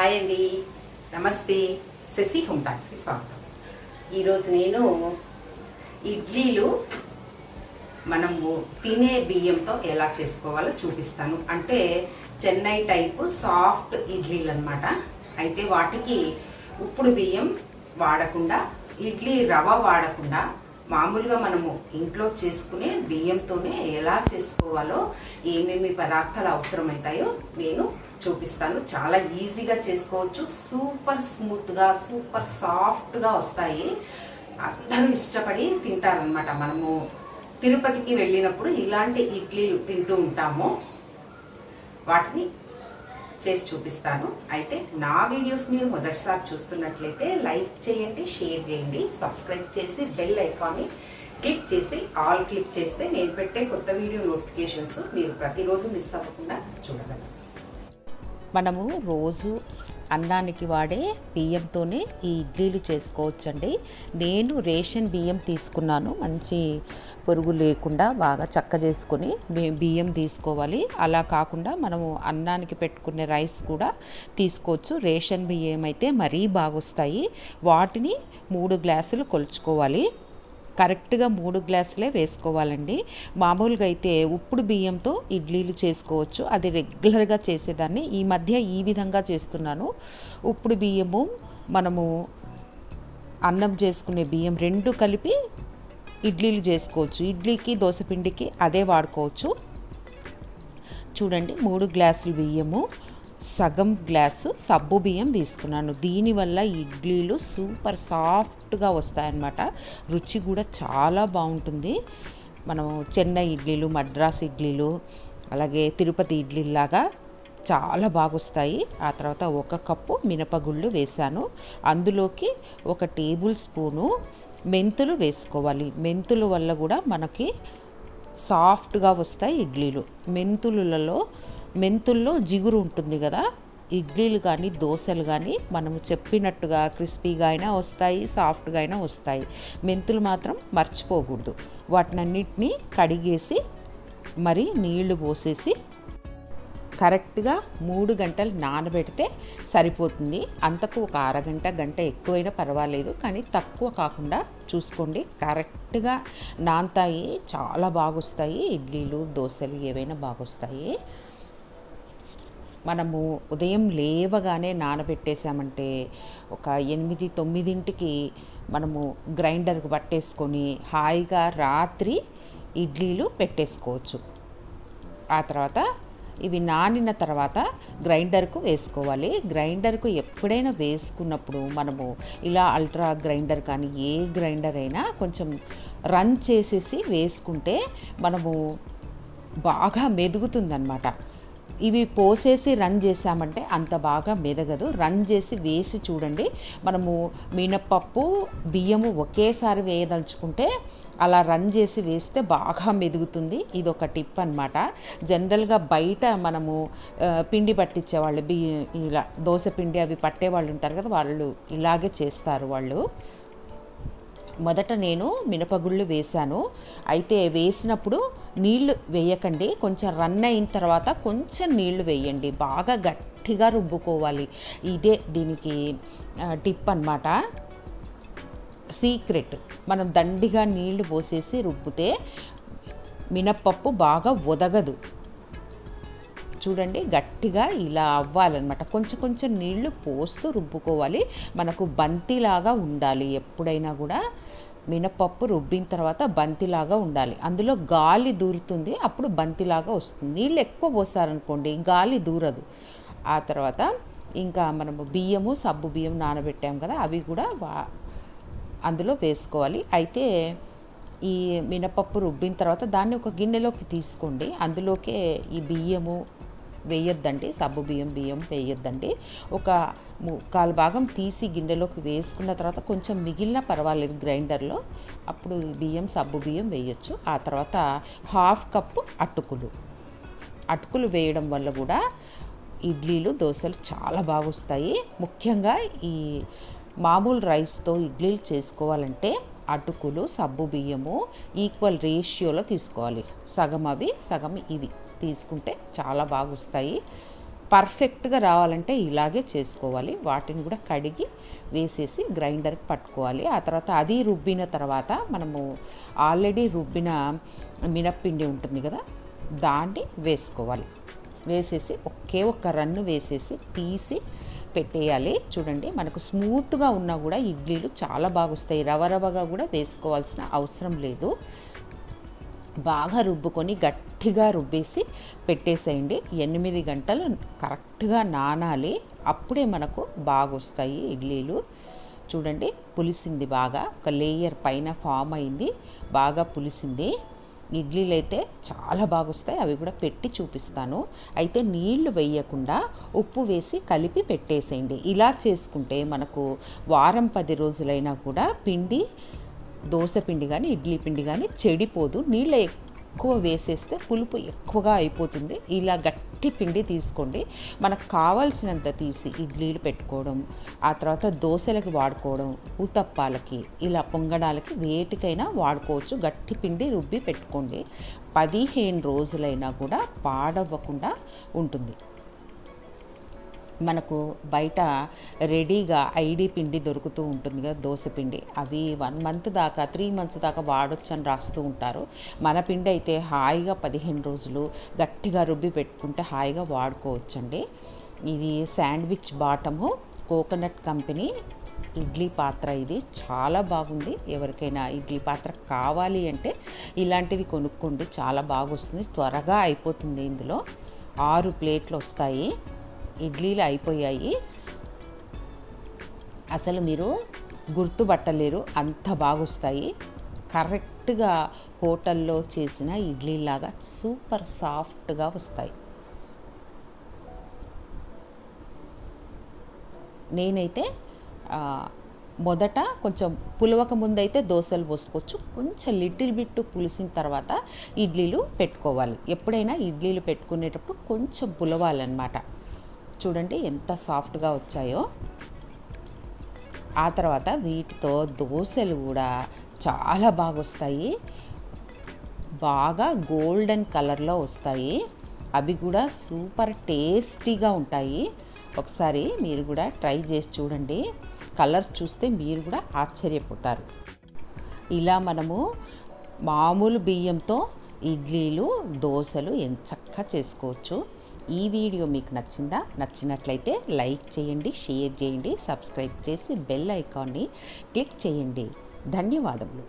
Hi అండి. నమస్తే. Shashi home టాక్స్కి స్వాగతం. ఈరోజు నేను ఇడ్లీలు మనము తినే బియ్యంతో ఎలా చేసుకోవాలో చూపిస్తాను. అంటే చెన్నై టైపు సాఫ్ట్ ఇడ్లీలు అనమాట అయితే వాటికి ఉప్పుడు బియ్యం వాడకుండా ఇడ్లీ రవ వాడకుండా మామూలుగా మనము ఇంట్లో చేసుకునే బియ్యంతోనే ఎలా చేసుకోవాలో ఏమేమి పదార్థాలు అవసరమవుతాయో నేను చూపిస్తాను. చాలా ఈజీగా చేసుకోవచ్చు. సూపర్ స్మూత్గా సూపర్ సాఫ్ట్గా వస్తాయి. అందరూ ఇష్టపడి తింటారనమాట మనము తిరుపతికి వెళ్ళినప్పుడు ఇలాంటి ఇడ్లీలు తింటూ ఉంటాము. వాటిని చేసి చూపిస్తాను. అయితే నా వీడియోస్ మీరు మొదటిసారి చూస్తున్నట్లయితే లైక్ చేయండి షేర్ చేయండి సబ్స్క్రైబ్ చేసి బెల్ ఐకాన్ని క్లిక్ చేసి ఆల్ క్లిక్ చేస్తే నేను పెట్టే కొత్త వీడియో నోటిఫికేషన్స్ మీరు ప్రతిరోజు మిస్ అవ్వకుండా చూడగలరు. మనము రోజు అన్నానికి వాడే బియ్యంతోనే ఈ ఇడ్లీలు చేసుకోవచ్చండి. నేను రేషన్ బియ్యం తీసుకున్నాను. మంచి పొరుగు లేకుండా బాగా చక్క చేసుకొని బియ్యం తీసుకోవాలి. అలా కాకుండా మనము అన్నానికి పెట్టుకునే రైస్ కూడా తీసుకోవచ్చు. రేషన్ బియ్యం అయితే మరీ బాగొస్తాయి. వాటిని మూడు గ్లాసులు కొలుచుకోవాలి. కరెక్ట్గా మూడు గ్లాసులే వేసుకోవాలండి. మామూలుగా అయితే ఉప్పుడు బియ్యంతో ఇడ్లీలు చేసుకోవచ్చు. అది రెగ్యులర్గా చేసేదాన్ని. ఈ మధ్య ఈ విధంగా చేస్తున్నాను. ఉప్పుడు బియ్యము మనము అన్నం చేసుకునే బియ్యం రెండు కలిపి ఇడ్లీలు చేసుకోవచ్చు. ఇడ్లీకి దోశపిండికి అదే వాడుకోవచ్చు. చూడండి మూడు గ్లాసులు బియ్యము. సగం గ్లాసు సబ్బు బియ్యం తీసుకున్నాను. దీనివల్ల ఇడ్లీలు సూపర్ సాఫ్ట్గా వస్తాయన్నమాట. రుచి కూడా చాలా బాగుంటుంది. మనము చెన్నై ఇడ్లీలు మద్రాస్ ఇడ్లీలు అలాగే తిరుపతి ఇడ్లీలాగా చాలా బాగొస్తాయి. ఆ తర్వాత ఒక కప్పు మినపగుళ్ళు వేశాను అందులోకి ఒక టేబుల్ స్పూను మెంతులు వేసుకోవాలి. మెంతుల వల్ల కూడా మనకి సాఫ్ట్గా వస్తాయి ఇడ్లీలు. మెంతులలో మెంతుల్లో జిగురు ఉంటుంది కదా ఇడ్లీలు కానీ దోశలు కానీ మనము చెప్పినట్టుగా క్రిస్పీగా అయినా వస్తాయి సాఫ్ట్గా అయినా వస్తాయి. మెంతులు మాత్రం మర్చిపోకూడదు. వాటినన్నిటినీ కడిగేసి మరి నీళ్ళు పోసేసి కరెక్ట్గా మూడు గంటలు నానబెడితే సరిపోతుంది. అంతకు ఒక అరగంట గంట ఎక్కువైనా పర్వాలేదు. కానీ తక్కువ కాకుండా చూసుకోండి కరెక్ట్గా నానతాయి చాలా బాగొస్తాయి. ఇడ్లీలు దోశలు ఏవైనా బాగొస్తాయి. మనము ఉదయం లేవగానే నానబెట్టేసామంటే ఒక ఎనిమిది తొమ్మిదింటికి మనము గ్రైండర్కి పట్టేసుకొని హాయిగా రాత్రి ఇడ్లీలు పెట్టేసుకోవచ్చు. ఆ తర్వాత ఇవి నానిన తర్వాత గ్రైండర్కు వేసుకోవాలి. గ్రైండర్కు ఎప్పుడైనా వేసుకున్నప్పుడు మనము ఇలా అల్ట్రా గ్రైండర్ కానీ ఏ గ్రైండర్ అయినా కొంచెం రన్ చేసేసి వేసుకుంటే మనము బాగా మెదుగుతుందన్నమాట. ఇవి పోసేసి రన్ చేసామంటే అంత బాగా మెదగదు. రన్ చేసి వేసి చూడండి. మనము మినపప్పు బియ్యము ఒకేసారి వేయదలుచుకుంటే అలా రన్ చేసి వేస్తే బాగా మెదుగుతుంది. ఇది ఒక టిప్ అనమాట జనరల్గా బయట మనము పిండి పట్టించే వాళ్ళు బి ఇలా దోశ పిండి అవి పట్టే వాళ్ళు ఉంటారు కదా వాళ్ళు ఇలాగే చేస్తారు వాళ్ళు. మొదట నేను మినపగుళ్ళు వేశాను. అయితే వేసినప్పుడు నీళ్ళు వేయకండి. కొంచెం రన్ అయిన తర్వాత కొంచెం నీళ్ళు వేయండి. బాగా గట్టిగా రుబ్బుకోవాలి. ఇదే దీనికి టిప్ అన్నమాట. సీక్రెట్. మనం దండిగా నీళ్ళు పోసేసి రుబ్బితే మినప్పప్పు బాగా ఒదగదు చూడండి గట్టిగా ఇలా అవ్వాలన్నమాట. కొంచెం కొంచెం నీళ్ళు పోస్తూ రుబ్బుకోవాలి. మనకు బంతిలాగా ఉండాలి ఎప్పుడైనా కూడా. మినపప్పు రుబ్బిన తర్వాత బంతిలాగా ఉండాలి. అందులో గాలి దూరుతుంది అప్పుడు బంతిలాగా వస్తుంది. నీళ్ళు ఎక్కువ పోసారనుకోండి గాలి దూరదు. ఆ తర్వాత ఇంకా మనము బియ్యము సబ్బు బియ్యం నానబెట్టాం కదా అవి కూడా అందులో వేసుకోవాలి. అయితే ఈ మినపప్పు రుబ్బిన తర్వాత దాన్ని ఒక గిన్నెలోకి తీసుకోండి. అందులోకే ఈ బియ్యము వేయొద్దండి సబ్బు బియ్యం బియ్యం వేయొద్దండి. ఒక ముక్కాలు భాగం తీసి గిన్నెలోకి వేసుకున్న తర్వాత కొంచెం మిగిలిన పర్వాలేదు గ్రైండర్లో. అప్పుడు బియ్యం సబ్బు బియ్యం వేయొచ్చు. ఆ తర్వాత హాఫ్ కప్పు అటుకులు. అటుకులు వేయడం వల్ల కూడా ఇడ్లీలు దోశలు చాలా బాగొస్తాయి. ముఖ్యంగా ఈ మామూలు రైస్తో ఇడ్లీలు చేసుకోవాలంటే అటుకులు సబ్బు బియ్యము ఈక్వల్ రేషియోలో తీసుకోవాలి. సగం అవి సగం ఇవి. తీసుకుంటే చాలా బాగా వస్తాయి పర్ఫెక్ట్గా రావాలంటే ఇలాగే చేసుకోవాలి. వాటిని కూడా కడిగి వేసేసి గ్రైండర్కి పట్టుకోవాలి. ఆ తర్వాత అది రుబ్బిన తర్వాత మనము ఆల్రెడీ రుబ్బిన మినప్పిండి ఉంటుంది కదా దాన్ని వేసుకోవాలి. వేసేసి ఒకే ఒక్క రన్ను వేసేసి తీసి పెట్టేయాలి. చూడండి మనకు స్మూత్గా ఉన్నా కూడా ఇడ్లీలు చాలా బాగా వస్తాయి రవ రవగా కూడా వేసుకోవాల్సిన అవసరం లేదు. బాగా రుబ్బుకొని గట్టిగా రుబ్బేసి పెట్టేసేయండి. ఎనిమిది గంటలు కరెక్ట్గా నానాలి. అప్పుడే మనకు బాగా వస్తాయి ఇడ్లీలు. చూడండి పులిసింది బాగా. ఒక లేయర్ పైన ఫామ్ అయింది. బాగా పులిసింది. ఇడ్లీలు అయితే చాలా బాగా వస్తాయి అవి కూడా పెట్టి చూపిస్తాను. అయితే నీళ్ళు వేయకుండా ఉప్పు వేసి కలిపి పెట్టేసేయండి. ఇలా చేసుకుంటే మనకు వారం పది రోజులైనా కూడా పిండి దోశ పిండి కానీ ఇడ్లీ పిండి కానీ చెడిపోదు. నీళ్ళ ఎక్కువ వేసేస్తే పులుపు ఎక్కువగా అయిపోతుంది. ఇలా గట్టి పిండి తీసుకోండి. మనకు కావాల్సినంత తీసి ఇడ్లీలు పెట్టుకోవడం ఆ తర్వాత దోశలకు వాడుకోవడం ఊతప్పాలకి ఇలా పొంగడాలకి వేటికైనా వాడుకోవచ్చు. గట్టి పిండి రుబ్బి పెట్టుకోండి. పదిహేను రోజులైనా కూడా పాడవ్వకుండా ఉంటుంది. మనకు బయట రెడీగా ఐడి పిండి దొరుకుతూ ఉంటుంది కదా దోశ పిండి. అవి వన్ మంత్ దాకా త్రీ మంత్స్ దాకా వాడొచ్చు అని రాస్తూ ఉంటారు. మన పిండి అయితే హాయిగా పదిహేను రోజులు గట్టిగా రుబ్బి పెట్టుకుంటే హాయిగా వాడుకోవచ్చండి. ఇది sandwich bottom coconut company idli పాత్ర ఇది. చాలా బాగుంది. ఎవరికైనా ఇడ్లీ పాత్ర కావాలి అంటే ఇలాంటివి కొనుక్కోండి. చాలా బాగా వస్తుంది త్వరగా అయిపోతుంది ఇందులో. ఆరు ప్లేట్లు వస్తాయి. ఇడ్లీలు అయిపోయాయి. అసలు మీరు గుర్తుపట్టలేరు అంత బాగొస్తాయి. కరెక్ట్గా హోటల్లో చేసిన ఇడ్లీలాగా సూపర్ సాఫ్ట్గా వస్తాయి. నేనైతే మొదట కొంచెం పులవక ముందైతే దోశలు పోసుకోవచ్చు. కొంచెం లిటిల్ బిట్ పులిసిన తర్వాత ఇడ్లీలు పెట్టుకోవాలి. ఎప్పుడైనా ఇడ్లీలు పెట్టుకునేటప్పుడు కొంచెం పులవాలన్నమాట. చూడండి ఎంత సాఫ్ట్గా వచ్చాయో. ఆ తర్వాత వీటితో దోశలు కూడా చాలా బాగా వస్తాయి బాగా గోల్డెన్ కలర్లో వస్తాయి. అవి కూడా సూపర్ టేస్టీగా ఉంటాయి. ఒకసారి మీరు కూడా ట్రై చేసి చూడండి. కలర్ చూస్తే మీరు కూడా ఆశ్చర్యపోతారు. ఇలా మనము మామూలు బియ్యంతో ఇడ్లీలు దోశలు ఎంచక్కా చేసుకోవచ్చు. ఈ వీడియో మీకు నచ్చిందా నచ్చినట్లయితే లైక్ చేయండి షేర్ చేయండి సబ్స్క్రైబ్ చేసి బెల్ ఐకాన్ని క్లిక్ చేయండి. ధన్యవాదములు.